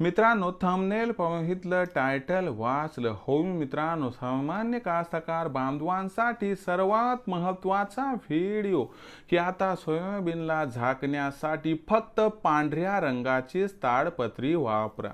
मित्रांनो thumbnail पाहितलं title वाचलं होऊन मित्रांनो सामान्य कास्तकार बांधवांसाठी सर्वात महत्त्वाचा व्हिडिओ की आता सोयाबीनला झाकण्यासाठी फक्त पांढऱ्या रंगाची ताडपत्री वापरा.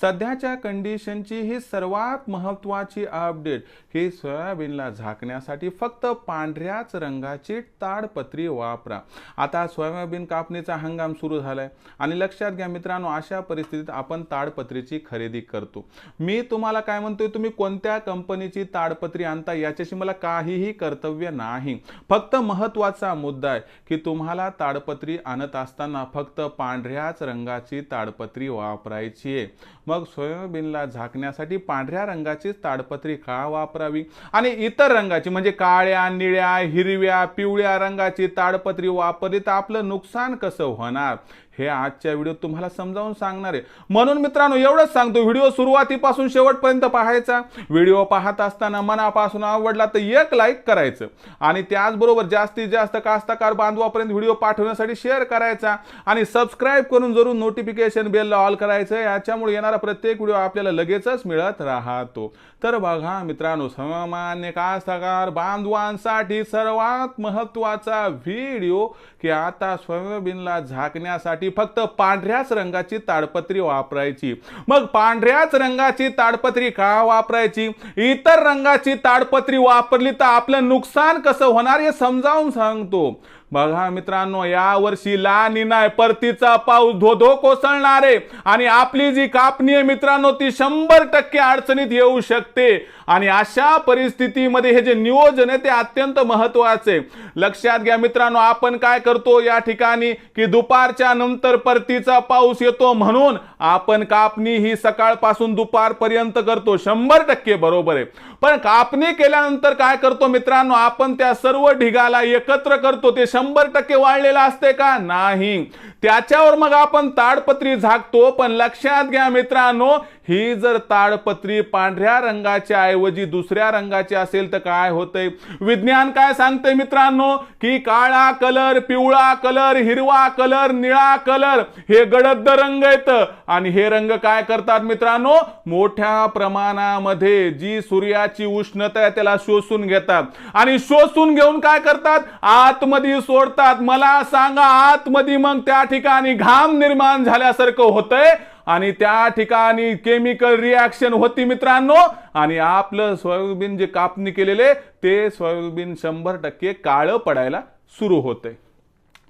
सध्याच्या कंडिशनची ही सर्वात महत्त्वाची अपडेट ही सोयाबीनला झाकण्यासाठी फक्त पांढऱ्याच रंगाची ताडपत्री वापरा. आता सोयाबीन कापणीचा हंगाम सुरू झालाय. आणि लक्षात घ्या मित्रांनो अशा परिस्थितीत आपण ताडपत्रीची खरेदी करतो. मी तुम्हाला काय म्हणतोय तुम्ही कोणत्या कंपनीची ताडपत्री आणता याच्याशी मला काहीही कर्तव्य नाही. फक्त महत्त्वाचा मुद्दा आहे की तुम्हाला ताडपत्री आणत असताना फक्त पांढऱ्याच रंगाची ताडपत्री वापरायची आहे. मग सोयाबीनला झाकण्यासाठी पांढऱ्या रंगाचीच ताडपत्री का वापरावी? आणि इतर रंगाची म्हणजे काळ्या निळ्या हिरव्या पिवळ्या रंगाची ताडपत्री वापरली तर आपलं नुकसान कसं होणार? हे आजच्या व्हिडिओ तुम्हाला समजावून सांगणार आहे. म्हणून मित्रांनो एवढंच सांगतो व्हिडिओ सुरुवातीपासून शेवटपर्यंत पाहायचा. व्हिडिओ पाहत असताना मनापासून आवडला तर एक लाईक करायचं. आणि त्याचबरोबर जास्तीत जास्त कास्तकार बांधवापर्यंत व्हिडिओ पाठवण्यासाठी शेअर करायचा. आणि सबस्क्राईब करून जरूर नोटिफिकेशन बेलला ऑल करायचं. याच्यामुळे येणारा प्रत्येक व्हिडिओ आपल्याला लगेचच मिळत राहतो. तर बघा मित्रांनो सामान्य कास्तकार बांधवांसाठी सर्वात महत्त्वाचा व्हिडिओ की आता सोयाबीनला झाकण्यासाठी फक्त पांढऱ्याच रंगाची ताडपत्री वापरायची. मग पांढऱ्याच रंगाची ताडपत्री का वापरायची? इतर रंगाची ताडपत्री वापरली तर आपलं नुकसान कसं होणार हे समजावून सांगतो. बघा मित्रांनो या वर्षी लानी नाही परतीचा पाऊस धो धो कोसळणार. आहे आणि आपली जी कापणी आहे मित्रांनो ती शंभर टक्के अडचणीत येऊ शकते. आणि अशा परिस्थितीमध्ये हे जे नियोजन आहे ते अत्यंत महत्त्वाचे लक्षात घ्या मित्रांनो आपण काय करतो या ठिकाणी की दुपारच्या नंतर परतीचा पाऊस येतो म्हणून आपण कापणी ही सकाळपासून दुपारपर्यंत करतो. शंभर टक्के बरोबर आहे. पण कापणी केल्यानंतर काय करतो मित्रांनो आपण त्या सर्व ढिगाला एकत्र करतो ते शंभर टक्के वाढलेलं असते का? नाही. त्याच्यावर मग आपण ताडपत्री झाकतो पण लक्षात घ्या मित्रांनो ही जर ताडपत्री पांढऱ्या रंगाच्या ऐवजी दुसऱ्या रंगाची असेल तर काय होतंय? विज्ञान काय सांगतंय मित्रांनो? की काळा कलर पिवळा कलर हिरवा कलर निळा कलर हे गडद रंग आहेत आणि हे रंग काय करतात मित्रांनो? मोठ्या प्रमाणामध्ये जी सूर्याची उष्णता आहे त्याला शोषून घेतात. आणि शोषून घेऊन काय करतात? आतमध्ये सोडतात. मला सांगा आतमध्ये मग त्या ठिकाणी घाम निर्माण झाल्यासारखं होतंय आणि त्या ठिकाणी केमिकल रिॲक्शन होती मित्रांनो. आणि आपलं सोयाबीन जे कापणी केलेले ते सोयाबीन शंभर टक्के काळं पडायला सुरू होते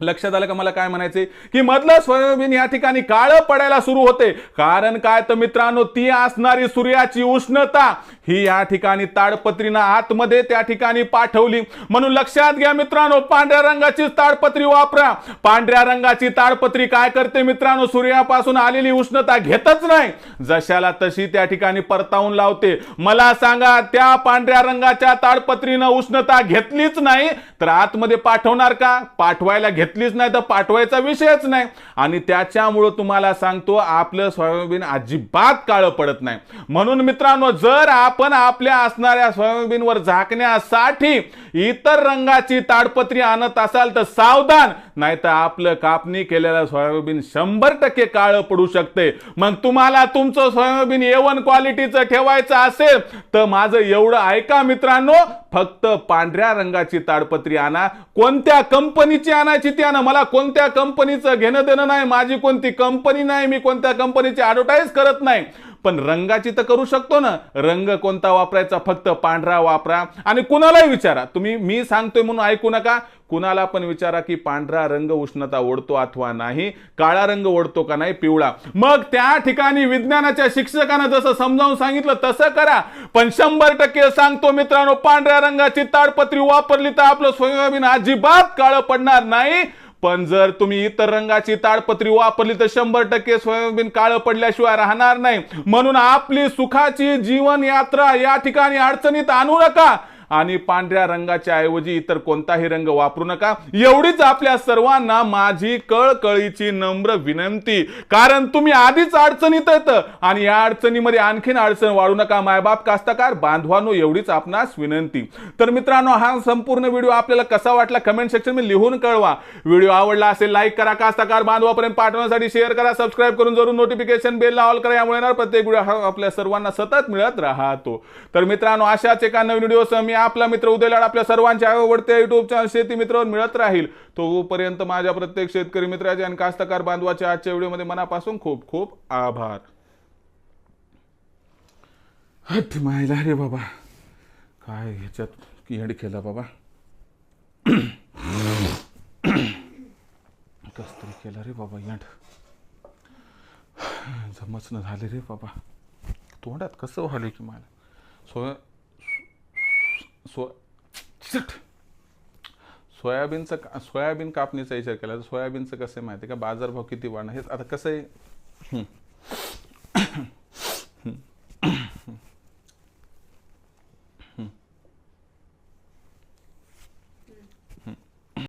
लक्षात आलं का मला काय म्हणायचे की मधलं सोयाबीन या ठिकाणी काळं पडायला सुरू होते. कारण काय तर मित्रांनो ती असणारी सूर्याची उष्णता ही या ठिकाणी ताडपत्रीनं आतमध्ये त्या ठिकाणी पाठवली. म्हणून लक्षात घ्या मित्रांनो पांढऱ्या रंगाची ताडपत्री वापरा. पांढऱ्या रंगाची ताडपत्री काय करते मित्रांनो सूर्यापासून आलेली उष्णता घेतच नाही. जशाला तशी त्या ठिकाणी परतावून लावते. मला सांगा त्या पांढऱ्या रंगाच्या ताडपत्रीनं उष्णता घेतलीच नाही तर आतमध्ये पाठवणार का? पाठवायला घेतलीच नाही तर पाठवायचा विषयच नाही. आणि त्याच्यामुळं तुम्हाला सांगतो आपलं सोयाबीन अजिबात काळं पडत नाही. म्हणून मित्रांनो जर आपण आपल्या असणाऱ्या सोयाबीनवर झाकण्यासाठी इतर रंगाची ताडपत्री आणत असाल तर सावधान नाही तर आपलं कापणी केलेलं सोयाबीन शंभर टक्के काळं पडू शकते. मग तुम्हाला तुमचं सोयाबीन एवन क्वालिटीचं ठेवायचं असेल तर माझं एवढं ऐका मित्रांनो फक्त पांढऱ्या रंगाची ताडपत्री आणा कोणत्या कंपनीची आणायची ती मला कोणत्या कंपनीचं घेणं देणं नाही माझी कोणती कंपनी नाही मी कोणत्या कंपनीची ॲडव्हर्टाईज करत नाही. पण रंगाची तर करू शकतो ना. रंग कोणता वापरायचा? फक्त पांढरा वापरा. आणि कुणालाही विचारा. तुम्ही मी सांगतोय म्हणून ऐकू नका. कुणाला पण विचारा की पांढरा रंग उष्णता ओढतो अथवा नाही काळा रंग ओढतो का नाही पिवळा. मग त्या ठिकाणी विज्ञानाच्या शिक्षकानं जसं समजावून सांगितलं तसं करा. पण शंभर टक्के सांगतो मित्रांनो पांढऱ्या रंगाची ताडपत्री वापरली तर आपलं सोयाबीन अजिबात काळं पडणार नाही. पण जर तुम्ही इतर रंगाची ताडपत्री वापरली तर शंभर टक्के सोयाबीन काळं पडल्याशिवाय राहणार नाही. म्हणून आपली सुखाची जीवन यात्रा या ठिकाणी अडचणीत आणू नका. आणि पांढऱ्या रंगाच्या ऐवजी इतर कोणताही रंग वापरू नका. एवढीच आपल्या सर्वांना माझी कळकळीची नम्र विनंती. कारण तुम्ही आधीच अडचणीत येत आणि या अडचणीमध्ये आणखीन अडचण वाढू नका. मायबाप कास्तकार बांधवानो एवढीच आपणास विनंती. तर मित्रांनो हा संपूर्ण व्हिडिओ आपल्याला कसा वाटला कमेंट सेक्शनमध्ये लिहून कळवा. व्हिडिओ आवडला असेल लाईक करा. कास्तकार बांधवापर्यंत पाठवण्यासाठी शेअर करा. सबस्क्राईब करून जरूर नोटिफिकेशन बेल ऑल करा. यामुळे येणार प्रत्येक व्हिडिओ हा आपल्या सर्वांना सतत मिळत राहतो. तर मित्रांनो अशाच एका नवीन व्हिडिओसह मी आपला मित्र उदयलाड आपल्या सर्वांच्या आवडत्या युट्यूब चॅनल शेती मित्र मिळत राहील. तोपर्यंत माझ्या प्रत्येक शेतकरी मित्राचे आणि कास्तकार बांधवाच्या आजच्या व्हिडिओमध्ये मनापासून खूप खूप आभार. हट मायला रे बाबा. काय ह्याच्यात किहड केला बाबा? कस तरी केला रे बाबा यांड. जमच न झाले रे बाबा. तोंडात कसं व्हाले की मला? सो सो सोयाबीनचं का- सोयाबीन कापणीचा विचार केला तर सोयाबीनचं कसं आहे माहिती आहे का? बाजारभाव किती वाढणार? हे आता कसं आहे?